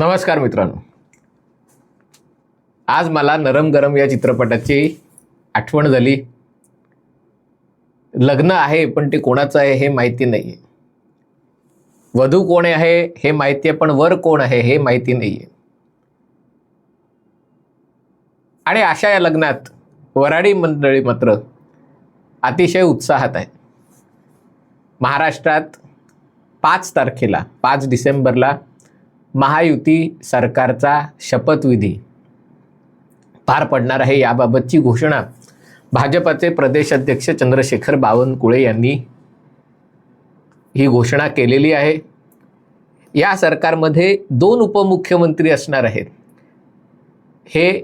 नमस्कार मित्रांनो. आज मला नरम गरम या चित्रपटाची आठवण झाली. लग्न आहे पण ते कोणाचं आहे हे माहिती नाही आहे वधू कोण आहे हे माहिती आहे पण वर कोण आहे हे माहिती नाही आहे आणि अशा या लग्नात वराडी मंडळी मात्र अतिशय उत्साहात आहे महाराष्ट्रात पाच तारखेला पाच डिसेंबरला महायुती सरकारचा शपथविधी. पार पडणार आहे याबाबतची घोषणा भाजपाचे प्रदेश अध्यक्ष चंद्रशेखर बावनकुळे यांनी ही घोषणा केलेली आहे. या सरकारमध्ये दोन उपमुख्यमंत्री असणार आहेत. हे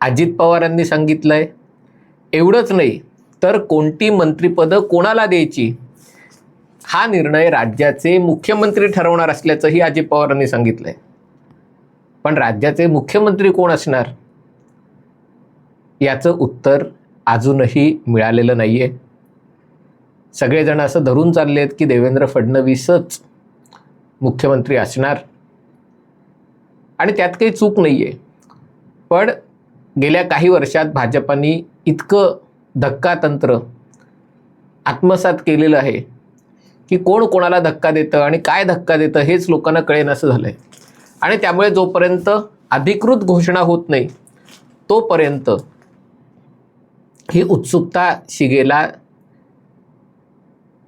अजित पवारांनी सांगितलं आहे एवढंच नाही तर कोणती मंत्रिपदं कोणाला द्यायची? हा निर्णय राज्याचे मुख्यमंत्री ठरवणार असल्याचंही अजित पवारांनी सांगितलंय. पण राज्याचे मुख्यमंत्री कोण असणार? याचं उत्तर अजूनही मिळालेलं नाही आहे सगळेजण असं धरून चालले आहेत की देवेंद्र फडणवीसच मुख्यमंत्री असणार. आणि त्यात काही चूक नाही आहे पण गेल्या काही वर्षात भाजपाने इतकं धक्का तंत्र आत्मसात केलेलं आहे. की कोण कोणाला धक्का देतं आणि काय धक्का देतं हेच लोकांना कळेन असं झालं आहे आणि त्यामुळे जोपर्यंत अधिकृत घोषणा होत नाही तोपर्यंत ही उत्सुकता शिगेला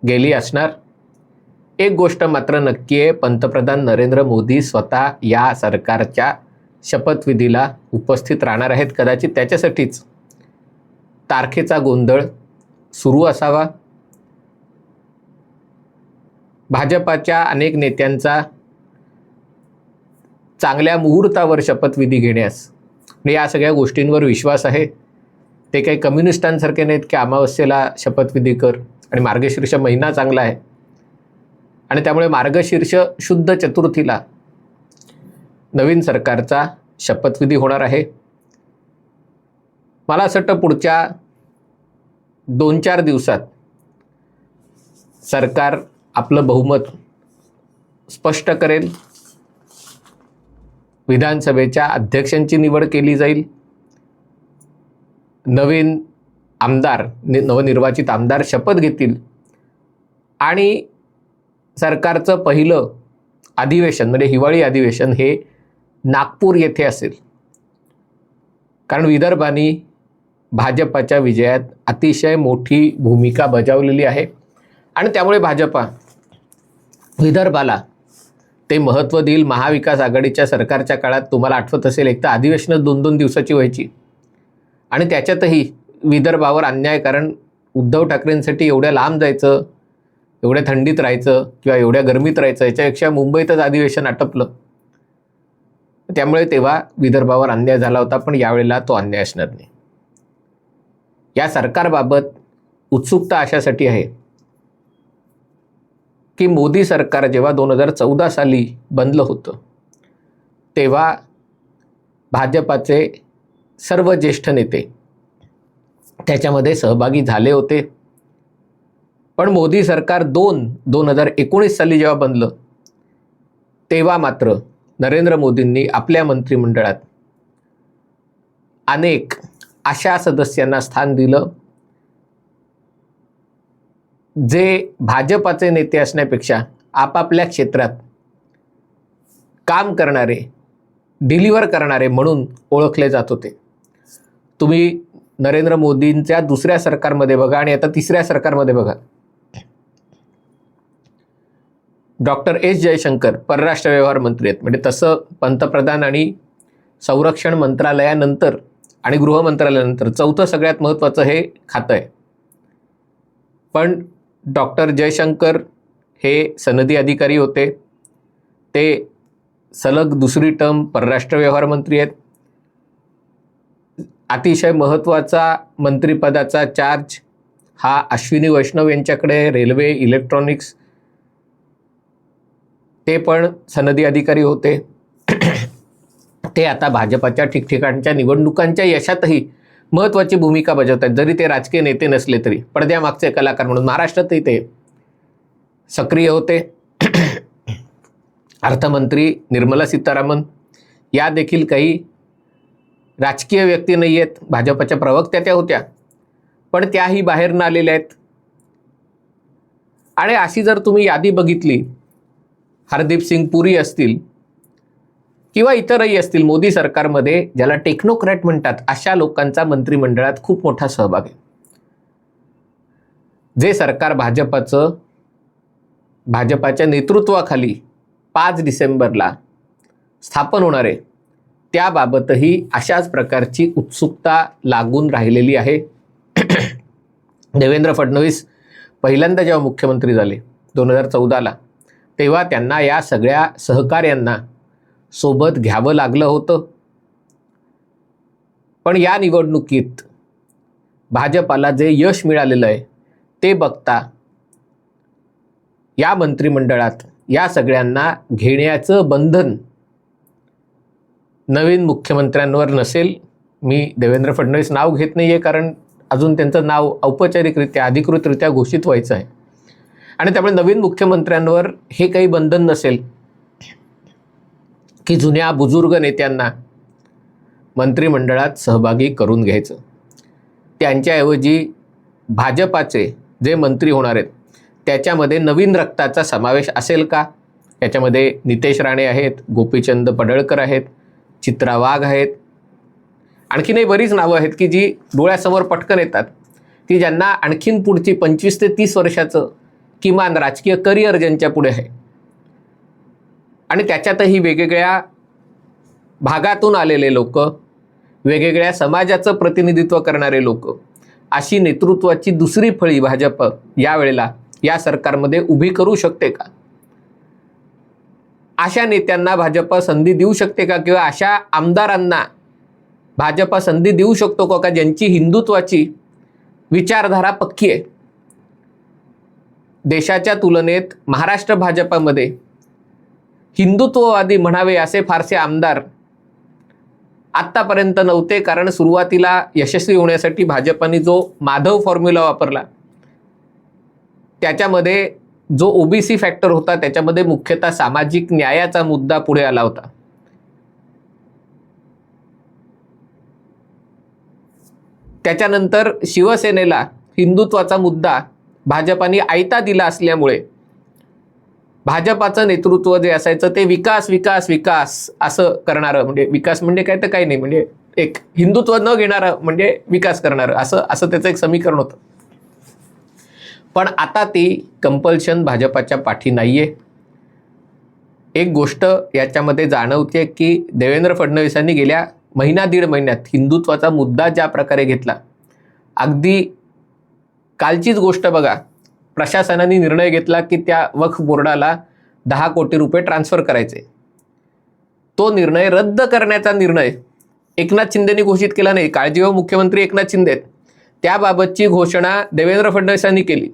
गेली असणार. एक गोष्ट मात्र नक्की आहे पंतप्रधान नरेंद्र मोदी स्वतः या सरकारच्या शपथविधीला उपस्थित राहणार आहेत. कदाचित त्याच्यासाठीच तारखेचा गोंधळ सुरू असावा. भाजपाच्या अनेक नेत्यांचा चांगल्या मुहूर्तावर शपथविधी घेण्यास. म्हणजे या सगळ्या गोष्टींवर विश्वास आहे. ते काही कम्युनिस्टांसारखे नाहीत की अमावस्येला शपथविधी कर आणि मार्गशीर्ष महिना चांगला आहे. आणि त्यामुळे मार्गशीर्ष शुद्ध चतुर्थीला नवीन सरकारचा शपथविधी होणार आहे. मला असं वाटतं पुढच्या दोन चार दिवसात सरकार आपलं बहुमत स्पष्ट करेल. विधानसभेच्या अध्यक्षांची निवड केली जाईल. नवीन आमदार नवनिर्वाचित आमदार शपथ घेतील. आणि सरकारचं पहिलं अधिवेशन म्हणजे हिवाळी अधिवेशन हे नागपूर येथे असेल. कारण विदर्भाने भाजपाच्या विजयात अतिशय मोठी भूमिका बजावलेली आहे. आणि त्यामुळे भाजपा विदर्भाला ते महत्त्व देईल महाविकास आघाडीच्या सरकारच्या काळात. तुम्हाला आठवत असेल एक तर अधिवेशनं दोन दोन दिवसाची व्हायची. आणि त्याच्यातही विदर्भावर अन्याय कारण उद्धव ठाकरेंसाठी एवढ्या लांब जायचं एवढ्या थंडीत राहायचं किंवा एवढ्या गरमीत राहायचं याच्यापेक्षा मुंबईतच अधिवेशन आटपलं. त्यामुळे तेव्हा विदर्भावर अन्याय झाला होता पण यावेळेला तो अन्याय असणार नाही. या सरकारबाबत उत्सुकता अशासाठी आहे. की मोदी सरकार जेव्हा दोन हजार चौदा साली बनलं होतं तेव्हा भाजपाचे सर्व ज्येष्ठ नेते त्याच्यामध्ये सहभागी झाले होते. पण मोदी सरकार दोन दोन हजार एकोणीस साली जेव्हा बनलं तेव्हा मात्र नरेंद्र मोदींनी आपल्या मंत्रिमंडळात अनेक अशा सदस्यांना स्थान दिलं. जे भाजपाचे नेते असण्यापेक्षा आपापल्या क्षेत्रात काम करणारे डिलिव्हर करणारे म्हणून ओळखले जात होते. तुम्ही नरेंद्र मोदींच्या दुसऱ्या सरकारमध्ये बघा आणि आता तिसऱ्या सरकारमध्ये बघा. डॉक्टर एस जयशंकर परराष्ट्र व्यवहार मंत्री आहेत. म्हणजे तसं पंतप्रधान आणि संरक्षण मंत्रालयानंतर आणि गृह मंत्रालयानंतर चौथं सगळ्यात महत्त्वाचं हे खातं आहे. पण डॉक्टर जयशंकर हे सनदी अधिकारी होते. ते सलग दुसरी टर्म परराष्ट्र व्यवहार मंत्री आहेत. अतिशय महत्त्वाचा मंत्रिपदाचा चार्ज हा अश्विनी वैष्णव यांच्याकडे रेल्वे इलेक्ट्रॉनिक्स ते पण सनदी अधिकारी होते. ते आता भाजपाच्या ठिकठिकाणच्या निवडणुकांच्या यशातही महत्त्वाची भूमिका बजावत आहेत जरी ते राजकीय नेते नसले तरी. पडद्यामागचे कलाकार म्हणून महाराष्ट्रातही ते सक्रिय होते. अर्थमंत्री निर्मला सीतारामन या देखील काही राजकीय व्यक्ती नाही आहेत. भाजपच्या प्रवक्त्या त्या होत्या. पण त्याही बाहेर न आलेल्या आहेत. आणि अशी जर तुम्ही यादी बघितली हरदीप सिंग पुरी असतील किंवा इतरही असतील मोदी सरकारमध्ये ज्याला टेक्नोक्रॅट म्हणतात अशा लोकांचा मंत्रिमंडळात खूप मोठा सहभाग आहे. जे सरकार भाजपाचं भाजपाच्या नेतृत्वाखाली पाच डिसेंबरला स्थापन होणार आहे त्याबाबतही अशाच प्रकारची उत्सुकता लागून राहिलेली आहे. देवेंद्र फडणवीस पहिल्यांदा जेव्हा मुख्यमंत्री झाले दोन हजार चौदाला तेव्हा त्यांना या सगळ्या सहकार्यांना सोबत घ्यावं लागलं होतं. पण या निवडणुकीत भाजपाला जे यश मिळालेलं आहे ते बघता या मंत्रिमंडळात या सगळ्यांना घेण्याचं बंधन नवीन मुख्यमंत्र्यांवर नसेल. मी देवेंद्र फडणवीस नाव घेत नाही आहे कारण अजून त्यांचं नाव औपचारिकरित्या अधिकृतरित्या घोषित व्हायचं आहे. आणि त्यामुळे नवीन मुख्यमंत्र्यांवर हे काही बंधन नसेल. की जुन्या बुजुर्ग नेत्यांना मंत्रिमंडळात सहभागी करून घ्यायचं. त्यांच्याऐवजी भाजपाचे जे मंत्री होणार आहेत त्याच्यामध्ये नवीन रक्ताचा समावेश असेल का? याच्यामध्ये नितेश राणे आहेत गोपीचंद पडळकर आहेत चित्रा वाघ आहेत. आणखीनही बरीच नावं आहेत की जी डोळ्यासमोर पटकन येतात की ज्यांना आणखीन पुढची पंचवीस ते तीस वर्षाचं किमान राजकीय करिअर ज्यांच्या पुढे आहे आणि त्याच्यातही वेगवेगळ्या भागातून आलेले लोक वेगवेगळ्या समाजाचं प्रतिनिधित्व करणारे लोक अशी नेतृत्वाची दुसरी फळी भाजप यावेळेला या सरकारमध्ये उभी करू शकते का? अशा नेत्यांना भाजप संधी देऊ शकते का? किंवा अशा आमदारांना भाजप संधी देऊ शकतो का? का ज्यांची हिंदुत्वाची विचारधारा पक्की आहे? देशाच्या तुलनेत महाराष्ट्र भाजपामध्ये हिंदुत्ववादी म्हणावे असे फारसे आमदार आत्तापर्यंत नव्हते कारण सुरुवातीला यशस्वी होण्यासाठी भाजपाने जो माधव फॉर्म्युला वापरला त्याच्यामध्ये जो ओबीसी फॅक्टर होता त्याच्यामध्ये मुख्यतः सामाजिक न्यायाचा मुद्दा पुढे आला होता. त्याच्यानंतर शिवसेनेला हिंदुत्वाचा मुद्दा भाजपाने आयता दिला असल्यामुळे भाजपाचं नेतृत्व जे असायचं ते विकास विकास विकास असं करणारं. म्हणजे विकास म्हणजे काय तर काही नाही. म्हणजे एक हिंदुत्व न घेणारं म्हणजे विकास करणारं. असं असं त्याचं एक समीकरण होतं. पण आता ती कंपल्शन भाजपाच्या पाठी नाही आहे एक गोष्ट याच्यामध्ये जाणवते की देवेंद्र फडणवीसांनी गेल्या महिना दीड महिन्यात हिंदुत्वाचा मुद्दा ज्या प्रकारे घेतला अगदी कालचीच गोष्ट बघा. प्रशासनाने निर्णय घेतला की त्या वक्फ बोर्डाला दहा कोटी रुपये ट्रान्स्फर करायचे. तो निर्णय रद्द करण्याचा निर्णय एकनाथ शिंदेनी घोषित केला नाही. काळजीवाहू मुख्यमंत्री एकनाथ शिंदे त्याबाबतची घोषणा देवेंद्र फडणवीसांनी केली.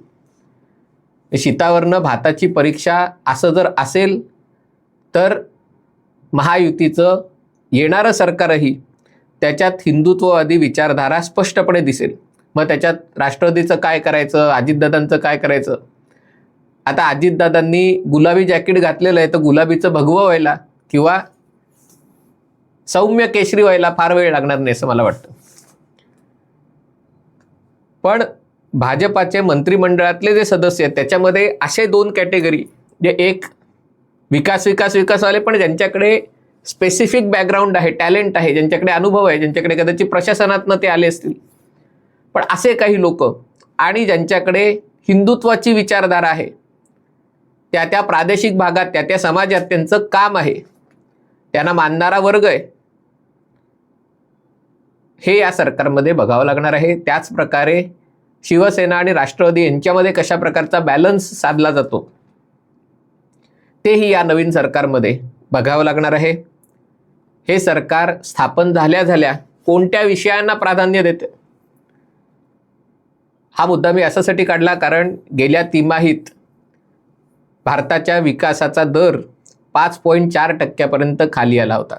शीतावरनं भाताची परीक्षा असं जर असेल तर महायुतीचं येणारं सरकारही त्याच्यात हिंदुत्ववादी विचारधारा स्पष्टपणे दिसेल. मग त्याच्यात राष्ट्रवादीचं काय करायचं? अजितदादांचं काय करायचं? आता अजितदादांनी गुलाबी जॅकेट घातलेलं आहे तर गुलाबीचं भगवं व्हायला किंवा सौम्य केशरी व्हायला फार वेळ लागणार नाही असं मला वाटतं. पण भाजपाचे मंत्रिमंडळातले जे सदस्य आहेत त्याच्यामध्ये असे दोन कॅटेगरी जे एक विकास विकास विकास आले पण ज्यांच्याकडे स्पेसिफिक बॅकग्राऊंड आहे टॅलेंट आहे ज्यांच्याकडे अनुभव आहे ज्यांच्याकडे कदाचित प्रशासनातनं ते आले असतील. पण असे काही लोक आणि ज्यांच्याकडे हिंदुत्वाची विचारधारा आहे त्या त्या प्रादेशिक भागात त्या त्या समाजात त्यांचं काम आहे. त्यांना मानणारा वर्ग आहे. हे या सरकारमध्ये बघावं लागणार आहे. त्याच प्रकारे शिवसेना आणि राष्ट्रवादी यांच्यामध्ये कशा प्रकारचा बॅलन्स साधला जातो तेही या नवीन सरकारमध्ये बघावं लागणार आहे. हे सरकार स्थापन झाल्या झाल्या कोणत्या विषयांना प्राधान्य देते? हा मुद्दा मी अशासाठी काढला कारण गेल्या तिमाहीत भारताच्या विकासाचा दर पाच पॉईंट चार टक्क्यापर्यंत खाली आला होता.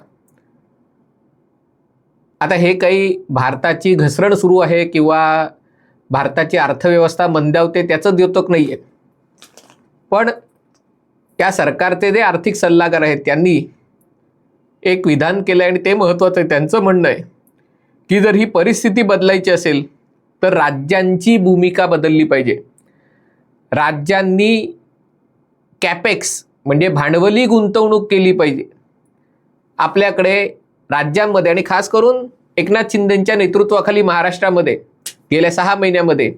आता हे काही भारताची घसरण सुरू आहे किंवा भारताची अर्थव्यवस्था मंदावते त्याचं द्योतक नाही आहे पण या सरकारचे जे आर्थिक सल्लागार आहेत त्यांनी एक विधान केलं आहे आणि ते महत्त्वाचं आहे त्यांचं म्हणणं आहे की जर ही परिस्थिती बदलायची असेल तर राज्यांची भूमिका बदलली पाहिजे. राज्यांनी कॅपेक्स म्हणजे भांडवली गुंतवणूक केली पाहिजे. आपल्याकडे राज्यांमध्ये आणि खास करून एकनाथ शिंदेंच्या नेतृत्वाखाली महाराष्ट्रामध्ये गेल्या सहा महिन्यामध्ये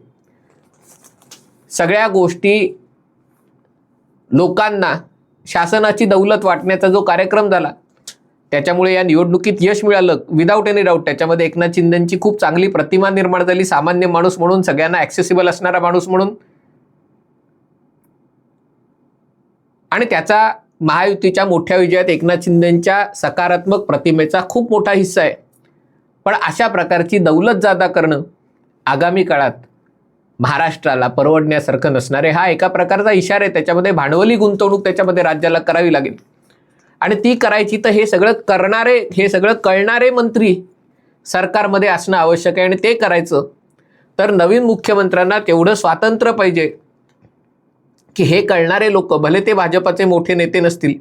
सगळ्या गोष्टी लोकांना शासनाची दौलत वाटण्याचा जो कार्यक्रम झाला त्याच्यामुळे या निवडणुकीत यश मिळालं. विदाऊट एनी डाऊट त्याच्यामध्ये एकनाथ शिंदेची खूप चांगली प्रतिमा निर्माण झाली. सामान्य माणूस म्हणून सगळ्यांना ॲक्सेसिबल असणारा माणूस म्हणून. आणि त्याचा महायुतीच्या मोठ्या विजयात एकनाथ शिंदेच्या सकारात्मक प्रतिमेचा खूप मोठा हिस्सा आहे. पण अशा प्रकारची दौलत जादा करणं आगामी काळात महाराष्ट्राला परवडण्यासारखं नसणार आहे. हा एका प्रकारचा इशारा आहे. त्याच्यामध्ये भांडवली गुंतवणूक त्याच्यामध्ये राज्याला करावी लागेल. आणि ती करायची तर हे सगळं करणारे हे सगळं कळणारे मंत्री सरकारमध्ये असणं आवश्यक आहे आणि ते करायचं. तर नवीन मुख्यमंत्र्यांना तेवढं स्वातंत्र्य पाहिजे की हे कळणारे लोक भले ते भाजपाचे मोठे नेते नसतील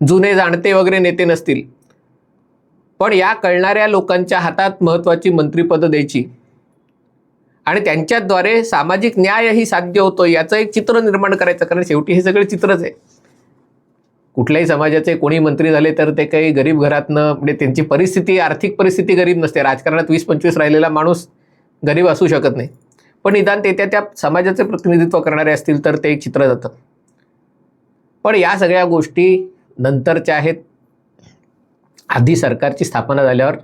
जुने जाणते वगैरे नेते नसतील पण या कळणाऱ्या लोकांच्या हातात महत्त्वाची मंत्रिपदं द्यायची. आणि त्यांच्याद्वारे सामाजिक न्यायही साध्य होतो याचं एक चित्र निर्माण करायचं कारण शेवटी हे सगळं चित्रच आहे. कुठल्याही समाजाचे कोणी मंत्री झाले तर ते काही गरीब घरातनं म्हणजे त्यांची परिस्थिती आर्थिक परिस्थिती गरीब नसते. राजकारणात वीस पंचवीस राहिलेला माणूस गरीब असू शकत नाही. पण निदान ते त्या त्या समाजाचे प्रतिनिधित्व करणारे असतील तर ते एक चित्र जातं. पण या सगळ्या गोष्टी नंतरच्या आहेत. आधी सरकारची स्थापना झाल्यावर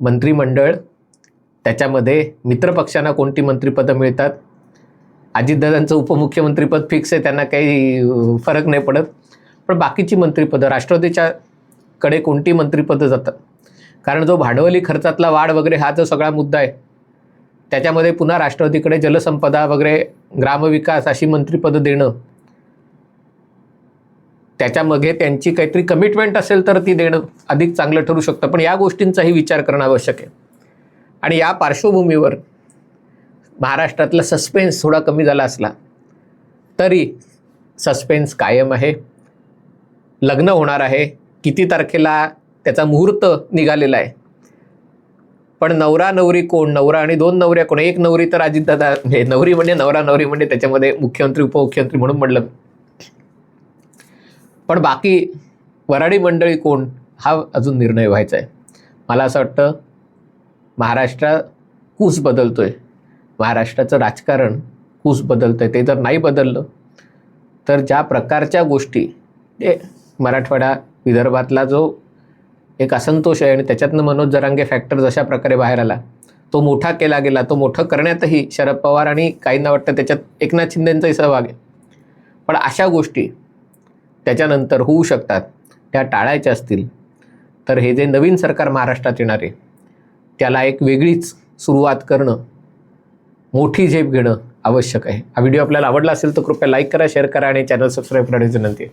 मंत्रिमंडळ त्याच्यामध्ये मित्रपक्षांना कोणती मंत्रिपदं मिळतात? अजितदादांचं उपमुख्यमंत्रीपद फिक्स आहे त्यांना काही फरक नाही पडत. पण बाकीची मंत्रिपदं राष्ट्रवादीच्या कडे कोणती मंत्रिपदं जातात? कारण जो भांडवली खर्चातला वाढ वगैरे हा जो सगळा मुद्दा आहे त्याच्यामध्ये पुन्हा राष्ट्रवादीकडे जलसंपदा वगैरे ग्रामविकास अशी मंत्रिपदं देणं त्याच्यामध्ये त्यांची काहीतरी कमिटमेंट असेल तर ती देणं अधिक चांगलं ठरू शकतं. पण या गोष्टींचाही विचार करणं आवश्यक आहे. आणि या पार्श्वभूमीवर महाराष्ट्रातला सस्पेन्स थोडा कमी झाला असला तरी सस्पेन्स कायम आहे. लग्न होणार आहे. किती तारखेला त्याचा मुहूर्त निघालेला आहे. पण नवरा नवरी कोण? नवरा आणि दोन नवऱ्या कोण? एक नवरी तर अजितदादा म्हणजे नवरी म्हणजे नवरा नवरी म्हणजे त्याच्यामध्ये मुख्यमंत्री उपमुख्यमंत्री म्हणून म्हणलं पण बाकी वराडी मंडळी कोण? हा अजून निर्णय व्हायचा आहे. मला असं वाटतं महाराष्ट्र कूस बदलतोय. महाराष्ट्राचं राजकारण कूस बदलतंय. ते जर नाही बदललं तर ज्या प्रकारच्या गोष्टी ते मराठवाडा विदर्भातला जो एक असंतोष आहे आणि त्याच्यातनं मनोज जरांगे फॅक्टर जशा प्रकारे बाहेर आला तो मोठा केला गेला तो मोठं करण्यातही शरद पवार आणि काहींना वाटतं त्याच्यात एकनाथ शिंदेंचाही सहभाग आहे. पण अशा गोष्टी त्याच्यानंतर होऊ शकतात त्या टाळायच्या असतील. तर हे जे नवीन सरकार महाराष्ट्रात येणार आहे त्याला एक वेगळीच सुरुवात करणं मोठी झेप घेणं आवश्यक आहे. हा व्हिडिओ आपल्याला आवडला असेल तर कृपया लाईक करा शेअर करा आणि चॅनल सबस्क्राईब करण्याची विनंती आहे.